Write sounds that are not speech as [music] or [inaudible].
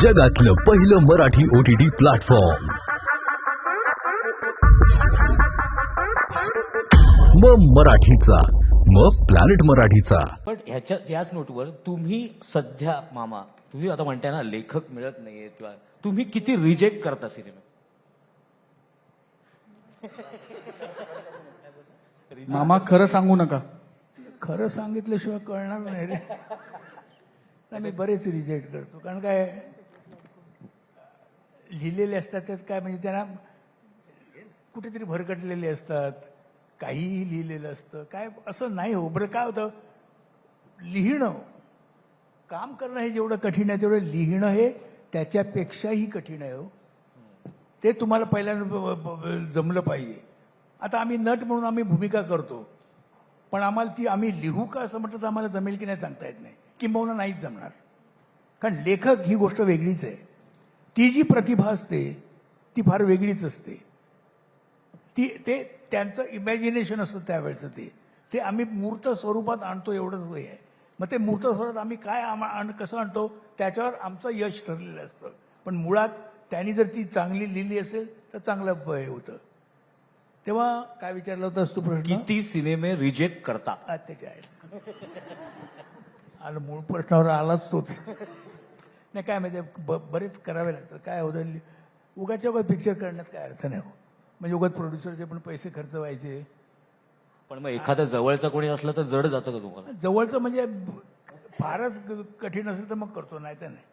जगातलं पहिलं Marathi O T T platform मग मराठीचा मग प्लॅनेट मराठीचा. पण ह्याच्या याच नोटवर तुम्ही सध्या मामा तुम्ही आता म्हणताय ना लेखक मिळत नाहीये किंवा तुम्ही किती रिजेक्ट करता सिनेमा मामा खरं सांगू नका. खरं सांगितल्याशिवाय कळणार नाही रे. नाही मी बरेच रिजेक्ट करतो. कारण काय लिहिलेले असतात त्यात काय म्हणजे त्यांना कुठेतरी भरकटलेले असतात काहीही लिहिलेलं असतं. काय असं नाही हो. बरं काय होतं? लिहिणं काम करणं हे जेवढं कठीण आहे तेवढं लिहिणं हे त्याच्यापेक्षाही कठीण आहे हो. ते तुम्हाला पहिल्यांदा जमलं पाहिजे. आता आम्ही नट म्हणून आम्ही भूमिका करतो. पण आम्हाला ती आम्ही लिहू का असं म्हटलं तर आम्हाला जमेल की नाही सांगता येत नाही. किंबहुना नाहीच जमणार. कारण लेखक ही गोष्ट वेगळीच आहे. ती जी प्रतिभा असते ती फार वेगळीच असते. ती ते त्यांचं इमॅजिनेशन असतं त्यावेळचं ते. ते आम्ही मूर्त स्वरूपात आणतो एवढंच हे आहे. मग ते मूर्त स्वरूपात आम्ही काय आम- आण कसं आणतो त्याच्यावर आमचं यश ठरलेलं असतं. पण मुळात त्यांनी जर ती चांगली लिहिली असेल तर चांगलं हे होतं. तेव्हा काय विचारला होतास तू प्रश्न? किती सिनेमे रिजेक्ट करता हा, त्याच्या [laughs] आलं मूळ प्रश्नावर आलाच तोच. नाही काय माहिती ब बरेच करावे लागतात. काय होतं उगाच्या उगाच पिक्चर करण्यात काय अर्थ नाही हो. म्हणजे उगाच प्रोड्युसरचे पण पैसे खर्च व्हायचे. पण मग एखाद्या जवळचा कोणी असलं तर जड जातं का तुम्हाला? जवळचं म्हणजे फारच कठीण असेल तर मग करतो नाही. तर नाही